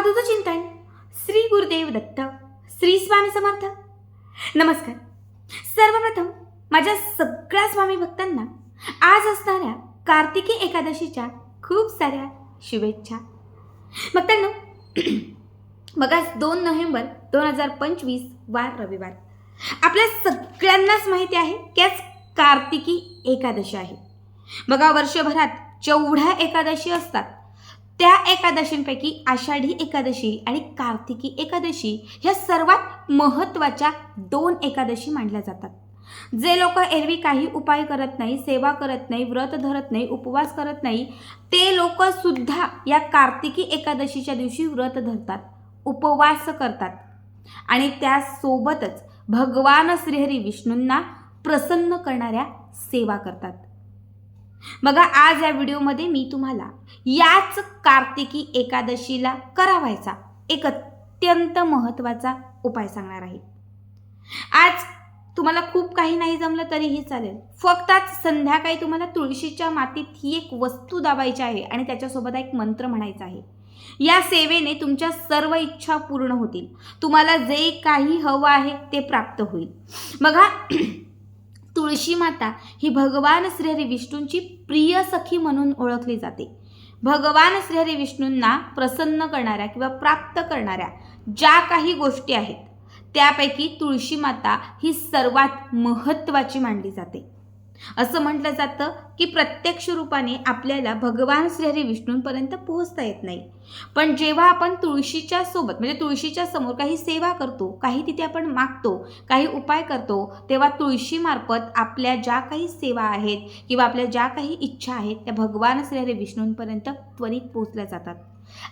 अवधूत चिंतन। श्री गुरुदेव दत्त श्री स्वामी समर्थ। नमस्कार। सर्वप्रथम माझ्या सगळ्या स्वामी भक्तांना आज असणाऱ्या कार्तिकी एकादशीच्या खूप साऱ्या शुभेच्छा. भक्तांनो बघा दोन नोव्हेंबर दोन हजार पंचवीस वार रविवार. आपल्या सगळ्यांनाच माहिती आहे की आज कार्तिकी एकादशी आहे. बघा वर्षभरात जेवढ्या एकादशी असतात. त्या एकादशींपैकी आषाढी एकादशी आणि कार्तिकी एकादशी ह्या सर्वात महत्त्वाच्या दोन एकादशी मानल्या जातात. जे लोक एरवी काही उपाय करत नाही सेवा करत नाही व्रत धरत नाही उपवास करत नाही ते लोकसुद्धा या कार्तिकी एकादशीच्या दिवशी व्रत धरतात उपवास करतात. आणि त्यासोबतच भगवान श्रीहरी विष्णूंना प्रसन्न करणाऱ्या सेवा करतात. बघा आज या व्हिडिओमध्ये मी तुम्हाला याच कार्तिकी एकादशीला करावायचा एक अत्यंत महत्त्वाचा उपाय सांगणार आहे. आज तुम्हाला खूप काही नाही जमलं तरीही चालेल. फक्त आज संध्याकाळी तुम्हाला तुळशीच्या मातीत ही एक वस्तू दाबायची आहे आणि त्याच्यासोबत एक मंत्र म्हणायचा आहे. या सेवेने तुमच्या सर्व इच्छा पूर्ण होतील. तुम्हाला जे काही हवं आहे ते प्राप्त होईल. बघा तुळशी माता ही भगवान श्रीहरी विष्णूंची प्रिय सखी म्हणून ओळखली जाते. भगवान श्रीहरी विष्णूंना प्रसन्न करणाऱ्या किंवा प्राप्त करणाऱ्या ज्या काही गोष्टी आहेत त्यापैकी तुळशी माता ही सर्वात महत्त्वाची मानली जाते. असं म्हटलं जातं की प्रत्यक्ष रूपाने आपल्याला भगवान श्रीहरी विष्णूंपर्यंत पोहोचता येत नाही. पण जेव्हा आपण तुळशीच्या सोबत म्हणजे तुळशीच्या समोर काही सेवा करतो काही तिथे आपण मागतो काही उपाय करतो तेव्हा तुळशीमार्फत आपल्या ज्या काही सेवा आहेत किंवा आपल्या ज्या काही इच्छा आहेत त्या भगवान श्रीहरी विष्णूंपर्यंत त्वरित पोहोचल्या जातात.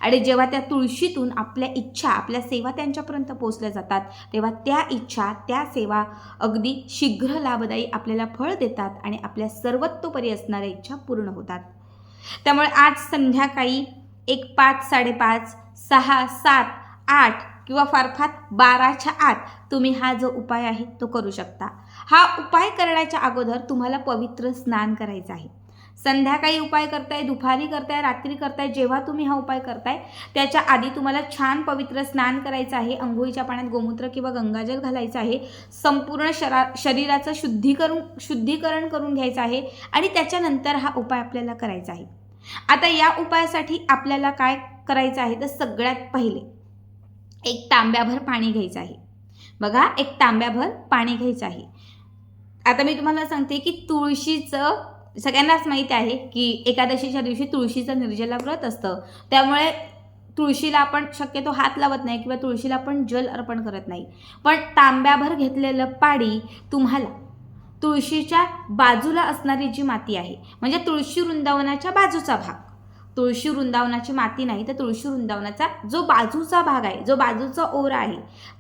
आणि जेव्हा त्या तुळशीतून आपल्या इच्छा आपल्या सेवा त्यांच्यापर्यंत पोचल्या जातात तेव्हा त्या इच्छा त्या सेवा अगदी शीघ्र लाभदायी आपल्याला फळ देतात आणि आपल्या सर्वतोपरी असणाऱ्या इच्छा पूर्ण होतात. त्यामुळे आज संध्याकाळी एक पाच साडेपाच सहा सात आठ किंवा फार फार बाराच्या आत तुम्ही हा जो उपाय आहे तो करू शकता. हा उपाय करण्याच्या अगोदर तुम्हाला पवित्र स्नान करायचं आहे. संध्याकाळी उपाय करताय दुपारी करताय रात्री करताय जेव्हा तुम्ही हा उपाय करताय त्याच्या आधी तुम्हाला छान पवित्र स्नान करायचं आहे अंघोळीच्या पाण्यात गोमूत्र किंवा गंगाजल घालायचं आहे संपूर्ण शरा शरीराचं शुद्धीकरण शुद्धीकरण करून घ्यायचं आहे आणि त्याच्यानंतर हा उपाय आपल्याला करायचा आहे. आता या उपायासाठी आपल्याला काय करायचं आहे तर सगळ्यात पहिले एक तांब्याभर पाणी घ्यायचं आहे. बघा एक तांब्याभर पाणी घ्यायचं आहे. आता मी तुम्हाला सांगते की तुळशीचं सगळ्यांनाच माहीत आहे की एकादशीच्या दिवशी तुळशीचं निर्जला व्रत असतं. त्यामुळे तुळशीला आपण शक्यतो हात लावत नाही किंवा तुळशीला आपण जल अर्पण करत नाही. पण तांब्याभर घेतलेलं पाणी तुम्हाला तुळशीच्या बाजूला असणारी जी माती आहे म्हणजे तुळशी वृंदावनाच्या बाजूचा भाग तुळशी वृंदावनाची माती नाही तर तुळशी वृंदावनाचा जो बाजूचा भाग आहे जो बाजूचा ओरा आहे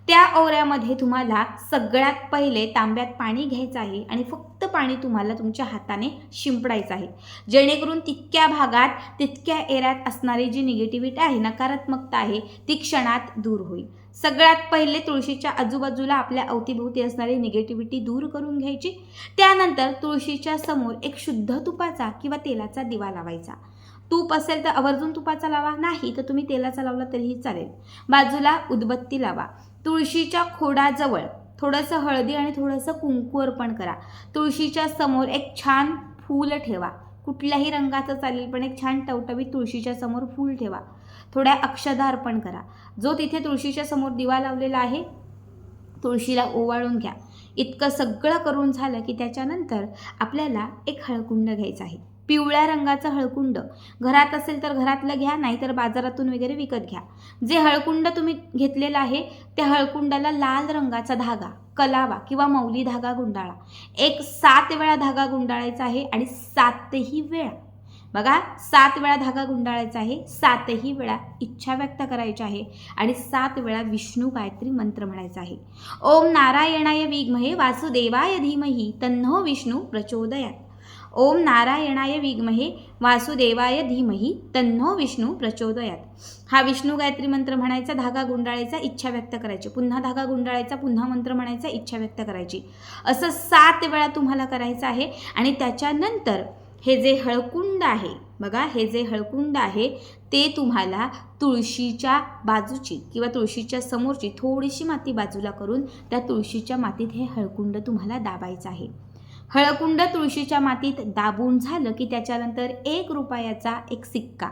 त्या ओऱ्यामध्ये तुम्हाला सगळ्यात पहिले तांब्यात पाणी घ्यायचं आहे आणि फक्त पाणी तुम्हाला तुमच्या हाताने शिंपडायचं आहे. जेणेकरून तितक्या भागात तितक्या एऱ्यात असणारी जी निगेटिव्हिटी आहे नकारात्मकता आहे ती क्षणात दूर होईल. सगळ्यात पहिले तुळशीच्या आजूबाजूला आपल्या अवतीभोवती असणारी निगेटिव्हिटी दूर करून घ्यायची. त्यानंतर तुळशीच्या समोर एक शुद्ध तुपाचा किंवा तेलाचा दिवा लावायचा. तूप असेल तर आवर्जून तुपाचा लावा. नाही तर तुम्ही तेलाचा लावला तरीही चालेल. बाजूला उदबत्ती लावा. तुळशीच्या खोडाजवळ थोडंसं हळदी आणि थोडंसं कुंकू अर्पण करा. तुळशीच्या समोर एक छान फूल ठेवा. कुठल्याही रंगाचं चालेल पण एक छान टवटवीत तुळशीच्या समोर फूल ठेवा. थोड्या अक्षदा अर्पण करा. जो तिथे तुळशीच्या समोर दिवा लावलेला आहे तुळशीला ओवाळून घ्या. इतकं सगळं करून झालं की त्याच्यानंतर आपल्याला एक हळकुंड घ्यायचं आहे. पिवळ्या रंगाचं हळकुंड. घरात असेल तर घरातलं घ्या नाहीतर बाजारातून वगैरे विकत घ्या. जे हळकुंड तुम्ही घेतलेलं आहे त्या हळकुंडाला लाल रंगाचा धागा कलावा किंवा मौली धागा गुंडाळा. एक सात वेळा धागा गुंडाळायचा आहे आणि सातही वेळा. बघा सात वेळा धागा गुंडाळायचा आहे सातही वेळा इच्छा व्यक्त करायची आहे आणि सात वेळा विष्णू गायत्री मंत्र म्हणायचा आहे. ओम नारायणाय विघ्महे वासुदेवाय धीमही तन्हो विष्णू प्रचोदयात. ओम नारायणाय विग्महे वासुदेवाय धीमही तन्नो विष्णू प्रचोदयात. हा विष्णू गायत्री मंत्र म्हणायचा धागा गुंडाळायचा इच्छा व्यक्त करायची. पुन्हा धागा गुंडाळायचा पुन्हा मंत्र म्हणायचा इच्छा व्यक्त करायची. असं सात वेळा तुम्हाला करायचं आहे आणि त्याच्यानंतर हे जे हळकुंड आहे बघा हे जे हळकुंड आहे ते तुम्हाला तुळशीच्या बाजूची किंवा तुळशीच्या समोरची थोडीशी माती बाजूला करून त्या तुळशीच्या मातीत हे हळकुंड तुम्हाला दाबायचं आहे. हळकुंड तुळशीच्या मातीत दाबून झालं की त्याच्यानंतर एक रुपयाचा एक सिक्का.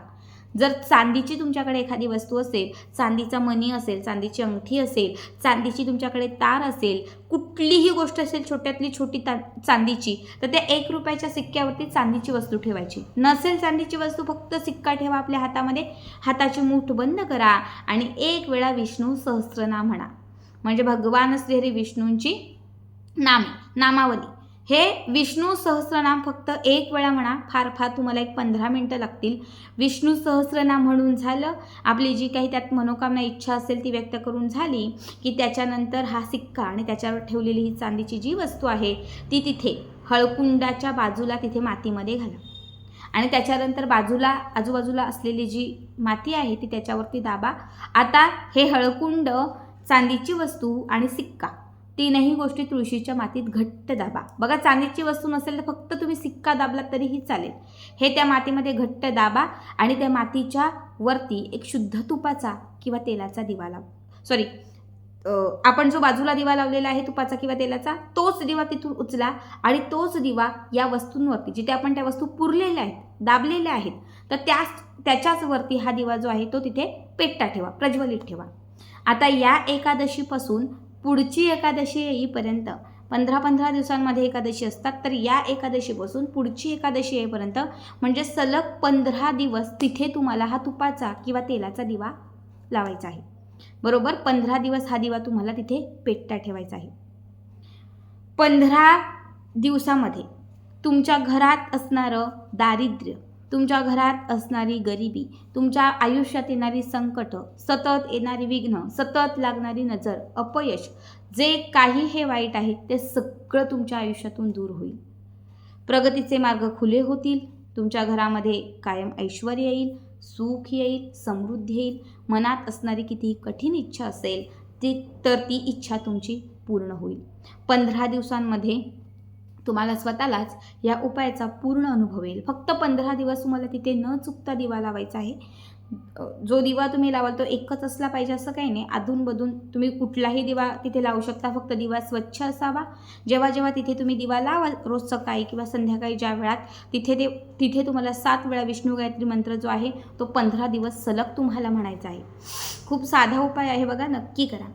जर चांदीची तुमच्याकडे एखादी वस्तू असेल चांदीचा मणी असेल चांदीची अंगठी असेल चांदीची तुमच्याकडे तार असेल कुठलीही गोष्ट असेल छोट्यातली छोटी ता चांदीची तर त्या एक रुपयाच्या सिक्क्यावरती चांदीची वस्तू ठेवायची. नसेल चांदीची वस्तू फक्त सिक्का ठेवा आपल्या हातामध्ये. हाताची मूठ बंद करा आणि एक वेळा विष्णू सहस्रनाम म्हणा. म्हणजे भगवान श्रीहरी विष्णूंची नामे नामावली. हे विष्णू सहस्रनाम फक्त एक वेळा म्हणा फार फार तुम्हाला एक पंधरा मिनटं लागतील. विष्णू सहस्रनाम म्हणून झालं आपली जी काही त्यात मनोकामना इच्छा असेल ती व्यक्त करून झाली की त्याच्यानंतर हा सिक्का आणि त्याच्यावर ठेवलेली ही चांदीची जी वस्तू आहे ती तिथे हळकुंडाच्या बाजूला तिथे मातीमध्ये घाला. आणि त्याच्यानंतर बाजूला आजूबाजूला असलेली जी माती आहे ती त्याच्यावरती दाबा. आता हे हळकुंड चांदीची वस्तू आणि सिक्का. तीनही गोष्टी तुळशीच्या मातीत घट्ट दाबा. बघा चांदीची वस्तू नसेल तर फक्त तुम्ही सिक्का दाबला तरीही चालेल. हे त्या मातीमध्ये घट्ट दाबा आणि त्या मातीच्या वरती एक शुद्ध तुपाचा किंवा तेलाचा दिवा लाव. सॉरी आपण जो बाजूला दिवा लावलेला आहे तुपाचा किंवा तेलाचा तोच दिवा तिथून उचला आणि तोच दिवा या वस्तूंवरती जिथे आपण त्या वस्तू पुरलेल्या आहेत दाबलेल्या आहेत तर त्याच त्याच्याच वरती हा दिवा जो आहे तो तिथे पेटता ठेवा प्रज्वलित ठेवा. आता या एकादशीपासून पुढची एकादशी येईपर्यंत पंधरा पंधरा दिवसांमध्ये एकादशी असतात तर या एकादशीपासून पुढची एकादशी येईपर्यंत म्हणजे सलग पंधरा दिवस तिथे तुम्हाला हा तुपाचा किंवा तेलाचा दिवा लावायचा आहे. बरोबर? पंधरा दिवस हा दिवा तुम्हाला तिथे पेटता ठेवायचा आहे. पंधरा दिवसामध्ये तुमच्या घरात असणारं दारिद्र्य तुमच्या घरात असणारी गरिबी तुमच्या आयुष्यात येणारी संकट सतत येणारी विघ्न सतत लागणारी नजर अपयश जे काही हे वाईट आहे ते सगळं तुमच्या आयुष्यातून दूर होईल. प्रगतीचे मार्ग खुले होतील तुमच्या घरामध्ये कायम ऐश्वर येईल सुख येईल समृद्धी येईल मनात असणारी किती कठीण इच्छा असेल ती तर ती इच्छा तुमची पूर्ण होईल. पंधरा दिवसांमध्ये तुम्हाला स्वतःलाच या उपायाचा पूर्ण अनुभव येईल. फक्त पंधरा दिवस तुम्हाला तिथे न चुकता दिवा लावायचा आहे. जो दिवा तुम्ही लावाल तो एकच असला पाहिजे असं काही नाही. अधूनमधून तुम्ही कुठलाही दिवा तिथे लावू शकता. फक्त दिवा स्वच्छ असावा. जेव्हा जेव्हा तिथे तुम्ही दिवा लावाल रोज सकाळी किंवा संध्याकाळी ज्या वेळात तिथे ते तिथे तुम्हाला सात वेळा विष्णू गायत्री मंत्र जो आहे तो पंधरा दिवस सलग तुम्हाला म्हणायचा आहे. खूप साधा उपाय आहे बघा नक्की करा.